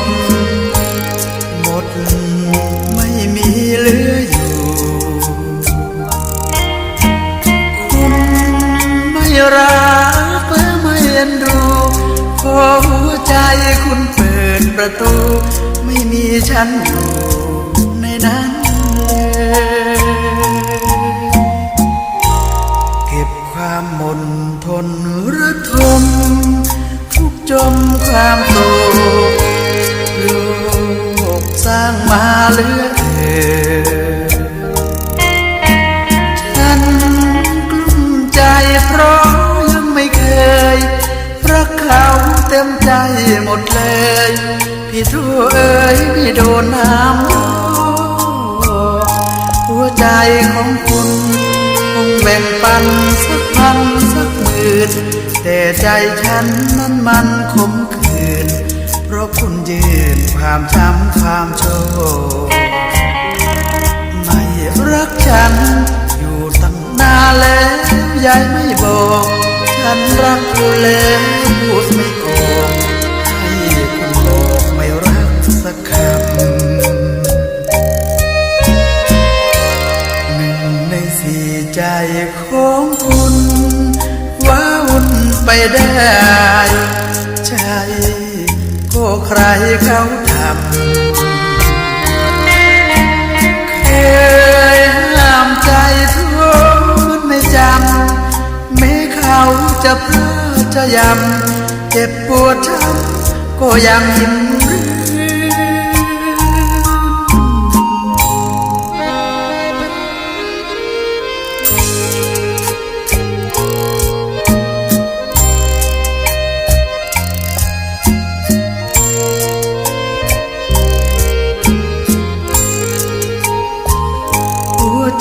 ด หมด ไม่มีเหลืออยู่คุณไม่รักและไม่เอ็นดูพอหัวใจคุณเปิดประตู ไม่มีฉันอยู่ในนั้นเลยเก็บความหมนทนระทมทุกจมความโศก สร้างมาเหลือเธอ ฉันกลุ้มใจเพราะยังไม่เคย รักเขาเต็มใจหมดเลย พี่ทั่วเอ๋ยไม่โดนน้ำหัวใจของคุณคงแบ่งปันสักพันสักหมื่นแต่ใจฉันนั้นมันขมขื่น ราะคุณยืนความช้ำความโชคไม่รักฉัน อยู่ตั้งนานแล้วยายไม่บอก ฉันรักคุณแล้วพูดไม่ออกให้คุณบอกไม่รักสักคำหนึ่งในสี่ใจของคุณว้าวุ่นไปได้ ใครเขาทำเคยห้ามใจทุกมันไม่จำแม้เขาจะพลาดจะยำเจ็บปวดช้ำก็ยังยิ้มรื่น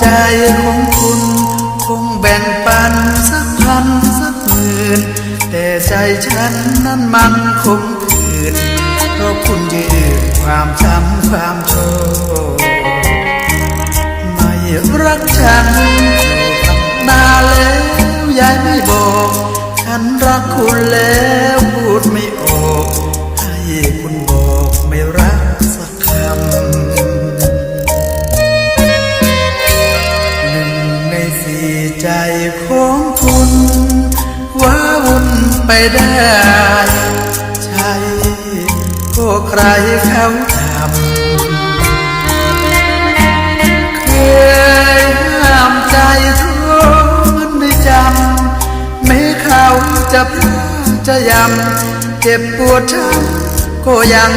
ใจของคุณ คงแบ่งปันสักพันสักหมื่นแต่ใจฉันนั้นมันคงคืนเพราะคุณยืน ใจของคุณว้าวุ่นไปได้ใช่ก็ใครเขาทำเคยห้ามใจทุกมันไม่จำแม้เขาจะพลาดจะยำเจ็บปวดช้ำก็ยัง